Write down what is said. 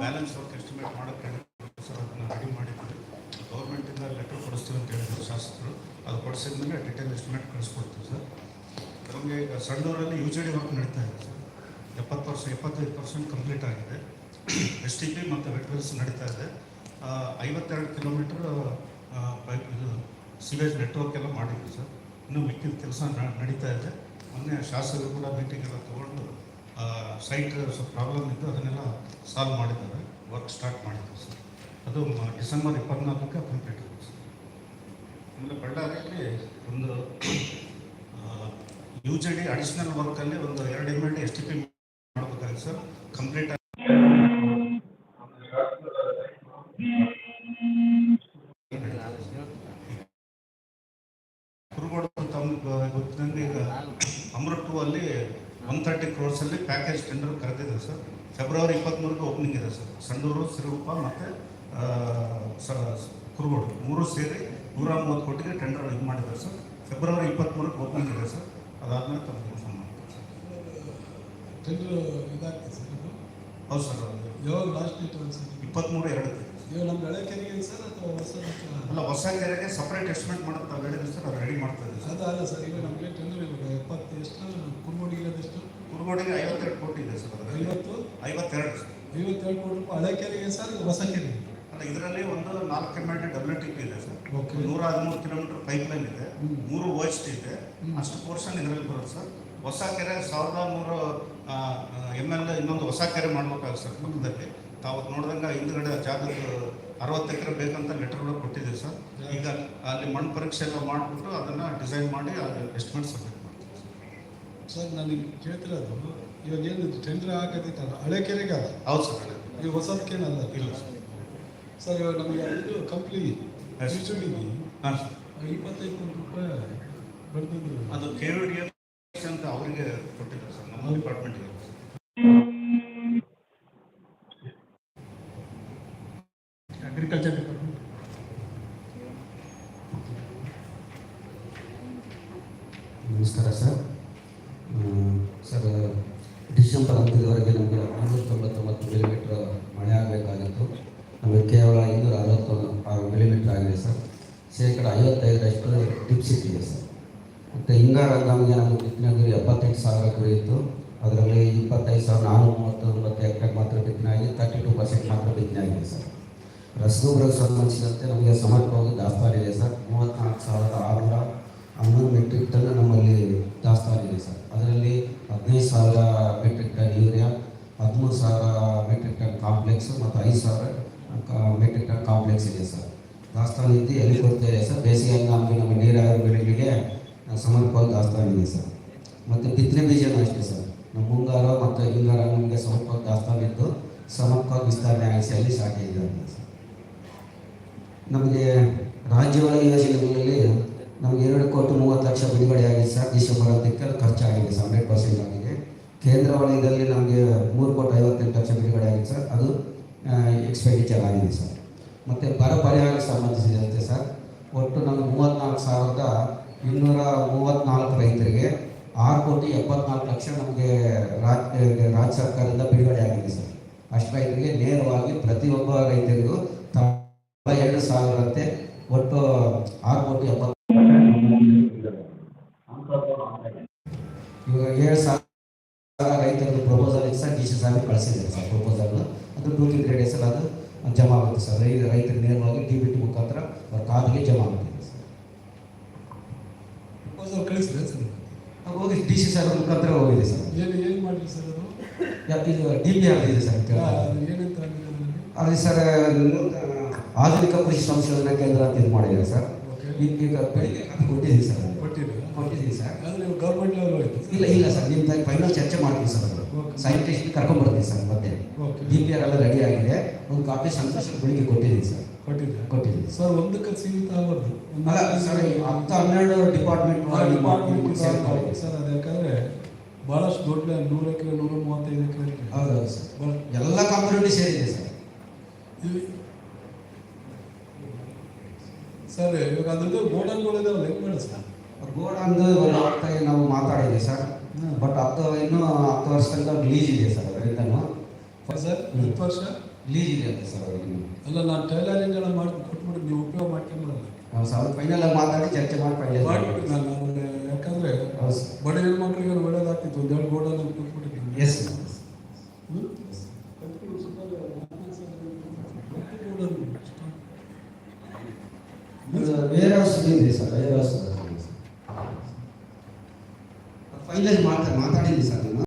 Balance work estimate ಮಾಡೋಕ್ಕೆ sir ಅದನ್ನು ready ಮಾಡಿದ್ವಿ ಗೌರ್ಮೆಂಟಿಂದ ಲೆಟರ್ ಕೊಡಿಸ್ತೀವಿ ಅಂತ ಹೇಳಿದ್ರು ಶಾಸಕರು. ಅದು ಕೊಡಿಸಿದ ಮೇಲೆ ಡಿಟೇಲ್ ಎಸ್ಟಿಮೇಟ್ ಕಳಿಸ್ಕೊಡ್ತೀವಿ ಸರ್. ನಮಗೆ ಈಗ ಸಣ್ಣವರಲ್ಲಿ ಯು ಜಿ ಡಿ ವರ್ಕ್ ನಡೀತಾ ಇದೆ ಸರ್. ಎಪ್ಪತ್ತು ವರ್ಷ ಎಪ್ಪತ್ತೈದು ಪರ್ಸೆಂಟ್ ಕಂಪ್ಲೀಟ್ ಆಗಿದೆ. ಎಸ್ ಟಿ ಪಿ ಮತ್ತು ವೆಟ್ವೆಲ್ಸ್ ನಡೀತಾ ಇದೆ. ಐವತ್ತೆರಡು ಕಿಲೋಮೀಟ್ರ್ ಪೈಪ್ ಇದು ಸಿವೇಜ್ ನೆಟ್ವರ್ಕ್ ಎಲ್ಲ ಮಾಡಿದ್ವಿ ಸರ್. ಇನ್ನೂ ಮಿಕ್ಕಿದ ಕೆಲಸ ನಡೀತಾ ಇದೆ. ಮೊನ್ನೆ ಶಾಸಕರು ಕೂಡ ಮೀಟಿಂಗ್ ಎಲ್ಲ ತೊಗೊಂಡು ಸೈಟ್ ಸ್ವಲ್ಪ ಪ್ರಾಬ್ಲಮ್ ಇದ್ದು ಅದನ್ನೆಲ್ಲ ಸಾಲ್ವ್ ಮಾಡಿದ್ದಾರೆ. ವರ್ಕ್ ಸ್ಟಾರ್ಟ್ ಮಾಡಿದ್ದಾರೆ ಸರ್. ಅದು ಡಿಸೆಂಬರ್ ಇಪ್ಪತ್ನಾಲ್ಕಕ್ಕೆ ಕಂಪ್ಲೀಟ್ ಆಗುತ್ತೆ ಸರ್. ಆಮೇಲೆ ಬಳ್ಳಾರಿಯಲ್ಲಿ ಒಂದು ಯು ಜೆ ಡಿ ಅಡಿಷ್ನಲ್ ವರ್ಕಲ್ಲಿ ಒಂದು ಎರಡು M L D S T P sir. Complete Kurugodu ತಮ್ಗೆ ಗೊತ್ತಿದ್ದಂಗೆ ಈಗ ಅಮೃತ್ ಟೂ ಅಲ್ಲಿ ಒನ್ ತರ್ಟಿ ಕ್ರೋರ್ಸಲ್ಲಿ ಪ್ಯಾಕೇಜ್ ಟೆಂಡರ್ ಕರೆದಿದೆ ಸರ್. ಫೆಬ್ರವರಿ ಇಪ್ಪತ್ತ್ಮೂರಕ್ಕೆ ಓಪನಿಂಗ್ ಇದೆ ಸರ್. ಸಂಡೂರು ಸಿರುಗುಪ್ಪ ಮತ್ತು ಕುರುಗೋಡು. ಮೂರು ಸೇರಿ ನೂರ ಮೂವತ್ತು ಕೋಟಿಗೆ ಟೆಂಡರ್ ಇದು ಮಾಡಿದ್ದಾರೆ ಸರ್. ಫೆಬ್ರವರಿ ಇಪ್ಪತ್ತ್ಮೂರಕ್ಕೆ ಓಪನಿಂಗ್ ಇದೆ ಸರ್. ಅದಾದಮೇಲೆ ತಮ್ಮ ಇನ್ಫಾರ್ಮ್ ಮಾಡ್ತಾರೆ ಸರ್. ಟೆಂಡರ್ ಇದಾಗ್ತದೆ ಸರ್ ಇದು? ಹೌದು ಸರ್ ಯಾವಾಗ ಲಾಸ್ಟ್ ಡೇಟ್ ಇಪ್ಪತ್ತ್ಮೂರು ಎರಡಕ್ಕೆ ಇವಾಗ ನಮ್ಮ ಹಳೆ ಕೆರೆಗೆ ಸರ್ ಅಥವಾ ಹೊಸ ಅಲ್ಲ ಹೊಸ ಕೆರೆಗೆ ಸಪ್ರೇಟ್ ಎಸ್ಟಿಮೇಟ್ ಮಾಡುತ್ತೆ ತಾವು ಹೇಳಿದ್ರೆ ಸರ್ ಅದು ರೆಡಿ ಮಾಡ್ತಾ ಇದ್ದೀವಿ ಸರ್ ಅದು ಅಲ್ಲ ಸರ್ ಈಗ ನಮಗೆ ಟೆಂಡರ್ ಇವಾಗ ಎಪ್ಪತ್ತು ಎಷ್ಟು ಕುರುಗೋಡಿಗೆ ಇರೋದೆಷ್ಟು ಕುರುಗೋಡಿಗೆ ಐವತ್ತೆರಡು ಕೋಟಿ ಇದೆ ಸರ್ ಅದರಲ್ಲಿ. ಐವತ್ತು? ಐವತ್ತೆರಡು ಸರ್. ಐವತ್ತೆರಡು ಕೋಟಿ ರೂಪಾಯಿ ಹಳೆ ಕೆರೆಗೆ ಸರ್ ಹೊಸ ಕೆರೆ ಅಲ್ಲ ಇದರಲ್ಲಿ ಒಂದು ನಾಲ್ಕು ಕಿಲೋಮೀಟರ್ ಡಬ್ಲ್ಯೂ ಟಿ ಪಿ ಇದೆ ಸರ್. ಓಕೆ. ನೂರ ಹದಿಮೂರು ಕಿಲೋಮೀಟರ್ ಪೈಪ್ ಲೈನ್ ಇದೆ. ಮೂರು ಓ ಎಚ್ ಟಿ ಇದೆ. ಅಷ್ಟು ಪೋರ್ಷನ್ ಇದರಲ್ಲಿ ಬರುತ್ತೆ ಸರ್. ಹೊಸ ಕೆರೆ ಸಾವಿರದ ನೂರು ಎಂ ಎಲ್ ಇನ್ನೊಂದು ಹೊಸ ಕೆರೆ ಮಾಡ್ಬೇಕಾಗುತ್ತೆ ಸರ್ ಪಕ್ಕದಲ್ಲಿ. ತಾವು ನೋಡಿದಂಗೆ ಹಿಂದ್ಗಡೆ ಜಾಗದ ಅರವತ್ತು ಎಕರೆ ಬೇಕಂತ ಲೆಟರ್ ಕೂಡ ಕೊಟ್ಟಿದ್ದೀವಿ ಸರ್. ಈಗ ಅಲ್ಲಿ ಮಣ್ಣು ಪರೀಕ್ಷೆ ಎಲ್ಲ ಮಾಡಿಬಿಟ್ಟು ಅದನ್ನು ಡಿಸೈನ್ ಮಾಡಿ ಅದು ಎಸ್ಟಿಮೇಟ್ ಸಬ್ಮಿಟ್ ಮಾಡ್ತೀವಿ ಸರ್. ನಾನು ಈಗ ಕೇಳ್ತಿರೋದು ಇವಾಗ ಏನು ಟೆಂಡರ್ ಹಾಕೋದಿತ್ತಲ್ಲ ಹಳೆ ಕೆರೆಗೆ ಅಲ್ಲ? ಹೌದು ಸರ್. ಈಗ ಹೊಸದಕ್ಕೇನಲ್ಲ ಇಲ್ಲ ಸರ್. ಸರ್ ಇವಾಗ ನಮಗೆ ಇದು. Company Yes. ಯೂಶುವಲಿಗೆ ಹಾಂ ಸರ್. ಇಪ್ಪತ್ತೈದು ಕೋಟಿ ರೂಪಾಯಿ ಬರ್ತಿದ್ರು ಅದು ಕೆ ಡಿ ಅಂತ ಅವರಿಗೆ ಕೊಟ್ಟಿದ್ದಾರೆ ಸರ್ ನಮ್ಮ ಡಿಪಾರ್ಟ್ಮೆಂಟಿಗೆ ಅಗ್ರಿಕಲ್ಚರ್ ಡಿಪಾರ್ಟ್ಮೆಂಟ್ ನಮಸ್ಕಾರ ಸರ್. ಸರ್, ಡಿಸೆಂಬರ್ ಅಂತ್ಯದವರೆಗೆ ನಮಗೆ ಮುನ್ನೂರ ತೊಂಬತ್ತೊಂಬತ್ತು ಮಿಲಿಮೀಟ್ರ್ ಮಳೆ ಆಗಬೇಕಾಗಿತ್ತು. ನಮಗೆ ಕೇವಲ ಇನ್ನೂರ ಅರವತ್ತೊಂದು ಮಿಲಿಮೀಟ್ರ್ ಆಗಿದೆ ಸರ್. ಶೇಕಡ ಐವತ್ತೈದರಷ್ಟು ಟಿಪ್ಸ್ ಇದೆ ಸರ್. ಮತ್ತು ಹಿಂಗಾರ ನಮಗೆ ನಮ್ಮ ಬಿತ್ತನೆ ಗುರಿ ಎಪ್ಪತ್ತೆಂಟು ಸಾವಿರ ಗುರಿ ಇತ್ತು. ಅದರಲ್ಲಿ ಇಪ್ಪತ್ತೈದು ಸಾವಿರ ನಾನ್ನೂರ ಮೂವತ್ತೊಂಬತ್ತು ಎಕರೆ ಮಾತ್ರ ಬಿತ್ತನೆ ಆಗಿದೆ ತರ್ಟಿ ಟು ಪರ್ಸೆಂಟ್ ಮಾತ್ರ ಬಿತ್ತನೆ ಆಗಿದೆ ಸರ್. ರಸಗೊಬ್ಬರಕ್ಕೆ ಸಂಬಂಧಿಸಿದಂತೆ ನಮಗೆ ಸಮರ್ಪಕವಾಗಿ ದಾಸ್ತಾನು ಇದೆ ಸರ್. ಮೂವತ್ತ್ನಾಲ್ಕು ಸಾವಿರದ ಆರುನೂರ ಹನ್ನೊಂದು ಮೆಟ್ರಿಕ್ ಟನ್ ನಮ್ಮಲ್ಲಿ ದಾಸ್ತಾನು ಇದೆ ಸರ್. ಅದರಲ್ಲಿ ಹದಿನೈದು ಸಾವಿರ ಮೆಟ್ರಿಕ್ ಟನ್ ಯೂರಿಯಾ, ಹದಿಮೂರು ಸಾವಿರ ಮೆಟ್ರಿಕ್ ಟನ್ ಕಾಂಪ್ಲೆಕ್ಸ್ ಮತ್ತು ಐದು ಸಾವಿರ ಮೆಟ್ರಿಕ್ ಟನ್ ಕಾಂಪ್ಲೆಕ್ಸ್ ಇದೆ ಸರ್. ದಾಸ್ತಾನು ಇದ್ದು ಎಲ್ಲಿ ಕೊಡ್ತಾ ಇದೆ ಸರ್? ಬೇಸಿಗೆ ನಮಗೆ ನಮ್ಮ ನೀರಾವರಿ ಬೆಳೆಗಳಿಗೆ ಸಮರ್ಪಕವಾಗಿ ದಾಸ್ತಾನು ಇದೆ ಸರ್. ಮತ್ತು ಬಿತ್ತನೆ ಬೀಜನೂ ಅಷ್ಟೇ ಸರ್. ನಮ್ಮ ಮುಂಗಾರ ಮತ್ತು ಹಿಂಗಾರ ನಮಗೆ ಸಮರ್ಪಕ ದಾಸ್ತಾನು ಇದ್ದು ಸಮರ್ಪಕ ವಿಸ್ತರಣೆ ಆಗಿಸಿ ಅಲ್ಲಿ ಅಂತ ಸರ್. ನಮಗೆ ರಾಜ್ಯಗಳ ಯೋಜನೆಗಳಲ್ಲಿ ನಮಗೆ ಎರಡು ಕೋಟಿ ಮೂವತ್ತು ಲಕ್ಷ ಬಿಡುಗಡೆ ಆಗಿದೆ ಸರ್ ಡಿಸೆಂಬರ್ ಹತ್ತಕ್ಕೆ ಖರ್ಚಾಗಿದೆ ಸರ್ ಹಂಡ್ರೆಡ್ ಪರ್ಸೆಂಟ್ ಆಗಿದೆ. ಕೇಂದ್ರ ವಲಯದಲ್ಲಿ ನಮಗೆ ಮೂರು ಕೋಟಿ ಐವತ್ತೆಂಟು ಲಕ್ಷ ಬಿಡುಗಡೆ ಆಗಿದೆ ಸರ್. ಅದು ಎಕ್ಸ್ಪೆಂಡಿಚರ್ ಆಗಿದೆ ಸರ್. ಮತ್ತು ಬರ ಪರಿಹಾರಕ್ಕೆ ಸಂಬಂಧಿಸಿದಂತೆ ಸರ್, ಒಟ್ಟು ನಮಗೆ ಮೂವತ್ತ್ನಾಲ್ಕು ಸಾವಿರದ ಇನ್ನೂರ ಮೂವತ್ತ್ನಾಲ್ಕು ರೈತರಿಗೆ ಆರು ಕೋಟಿ ಎಪ್ಪತ್ನಾಲ್ಕು ಲಕ್ಷ ನಮಗೆ ರಾಜ್ಯ ರಾಜ್ಯ ಸರ್ಕಾರದಿಂದ ಬಿಡುಗಡೆ ಆಗಿದೆ ಸರ್. ಅಷ್ಟು ರೈತರಿಗೆ ನೇರವಾಗಿ ಪ್ರತಿಯೊಬ್ಬ ರೈತರಿಗೂ ರೈತರದ್ದು ಪ್ರಪೋಸಲ್ ಸರ್ ಡಿ ಸಿ ಸಾಹೇಬ್ ಕಳಿಸಿದ್ದಾರೆ ಸರ್ ಪ್ರಪೋಸಲ್ ಅದು ಟೂ ತ್ರೀ ಡೇಸಲ್ಲಿ ಅದು ಜಮಾ ಆಗುತ್ತೆ ಸರ್. ರೈತರ ನೇರವಾಗಿ ಡಿ ಬಿ ಟಿ ಮುಖಾಂತರ ಅವ್ರ ಖಾತೆಗೆ ಜಮಾ ಆಗುತ್ತೆ ಸರ್. ಪ್ರಪೋಸಲ್ ಕಳಿಸಿದ್ರೆ ಸರ್ ಹೋಗಿ ಡಿ ಸಿ ಸಾಹೇಬ್ ಮುಖಾಂತರ ಹೋಗಿದೆ ಸರ್. ಏನು ಏನು ಮಾಡಿರಿ ಸರ್ ಅದು? ಯಾಕೆ ಇದು ಡಿ ಪಿ ಆರ್ ಇದೆ ಸರ್ ಆ, ಏನಂತ ಅದರಲ್ಲಿ? ಸರ್ ಆಧುನಿಕ ಕೃಷಿ ಸಂಶೋಧನಾ ಕೇಂದ್ರ ಅಂತ ಇದು ಮಾಡಿದ್ದಾರೆ ಸರ್. ಈಗ ಬೆಳಿಗ್ಗೆ ಅದು ಕೊಟ್ಟಿದ್ದೀವಿ ಸರ್ ಕೊಟ್ಟಿದ್ದೀನಿ ಕೊಟ್ಟಿದ್ದೀವಿ ಕೊಟ್ಟಿದ್ದೀನಿ ಸರ್. ನೀವು ಗೌರ್ಮೆಂಟ್ ಲೆವೆಲ್ ಹೋಯ್ತು ಇಲ್ಲ ಇಲ್ಲ ಸರ್ ನಿಮ್ಮ ಫೈನಲ್ ಚರ್ಚೆ ಮಾಡ್ತೀನಿ ಸರ್ ಅದು. ಸೈಂಟಿಸ್ಟ್ ಕರ್ಕೊಂಡ್ಬರ್ತೀನಿ ಸರ್ ಮತ್ತೆ. ಓಕೆ ಡಿ ಪಿ ಆರ್ ಎಲ್ಲ ರೆಡಿ ಆಗಿದೆ. ಒಂದು ಕಾಪಿ ಸಂತೋಷ ಬೆಳಿಗ್ಗೆ ಕೊಟ್ಟಿದ್ದೀನಿ ಸರ್. ಕೊಟ್ಟಿದ್ದೆ ಕೊಟ್ಟಿದ್ದೀನಿ ಸರ್ ಒಂದಕ್ಕೆ ಸೀಮಿತ ಆಗ್ಬಾರ್ದು ಅಲ್ಲ ಸರ್ ಹತ್ತು ಹನ್ನೆರಡು ಡಿಪಾರ್ಟ್ಮೆಂಟ್ ಡಿಪಾರ್ಟ್ಮೆಂಟ್ ಸರ್ ಅದು ಯಾಕಂದ್ರೆ ಬಹಳಷ್ಟು ದೊಡ್ಡ ನೂರು ಎಕರೆ ನೂರ ಮೂವತ್ತೈದು ಎಕರೆ ಹೌದು ಸರ್. ಎಲ್ಲ ಕಾಂಪೊನೆಂಟ್ ಸೇರಿದೆ ಸರ್. ಸರ್ ಇವಾಗ ಅದ್ರದ್ದು ಗೋಡನ್ಗಳಿದಾವಲ್ಲ ಹೆಂಗ್ ಮಾಡಿ ಸರ್? ಒಂದು ಆಗ್ತಾ ನಾವು ಮಾತಾಡಿದ್ವಿ ಸರ್. ಬಟ್ ಹತ್ತು ಇನ್ನೂ ಹತ್ತು ವರ್ಷ ತನಕ ಲೀಜ್ ಇದೆ ಸರ್ ಅದರಿಂದನೂ ಸರ್. ಹತ್ತು ವರ್ಷ? ರಿಲೀಸ್ ಇದೆ ಅಂತ ಸರ್ ಅವ್ರಿಗೆ ಅಲ್ಲ ನಾನು ಟೈಲರಿಂಗ್ ಎಲ್ಲ ಮಾಡಿ ಕೊಟ್ಬಿಟ್ಟು ನೀವು ಉಪಯೋಗ ಮಾಡ್ಕೊಂಬರಲ್ಲ ನಾವು ಸರ್ ಫೈನಲ್ ಆಗಿ ಮಾತಾಡಿ ಚರ್ಚೆ ಮಾಡಿ ಫೈನಲ್ ಮಾಡ್ಬಿಟ್ಟು ನಾನು ಯಾಕಂದ್ರೆ ಸರ್. ಬಡ ಹೆಣ್ಮಕ್ಳಿಗೆ ಒಳ್ಳೇದಾಗ್ತಿತ್ತು ಒಂದೆರಡು ಗೋಡನ್ ಕೊಟ್ಬಿಟ್ಟಿದ್ದೀನಿ. ಎಸ್ ರಚಿಸಿದ್ರಿ ಸರ್ ಬಯೋಗ್ರಾಫ್ ಸರ್ ಫೈನಲೈಸ್ ಮಾಡ್ತಾರೆ ಸರ್.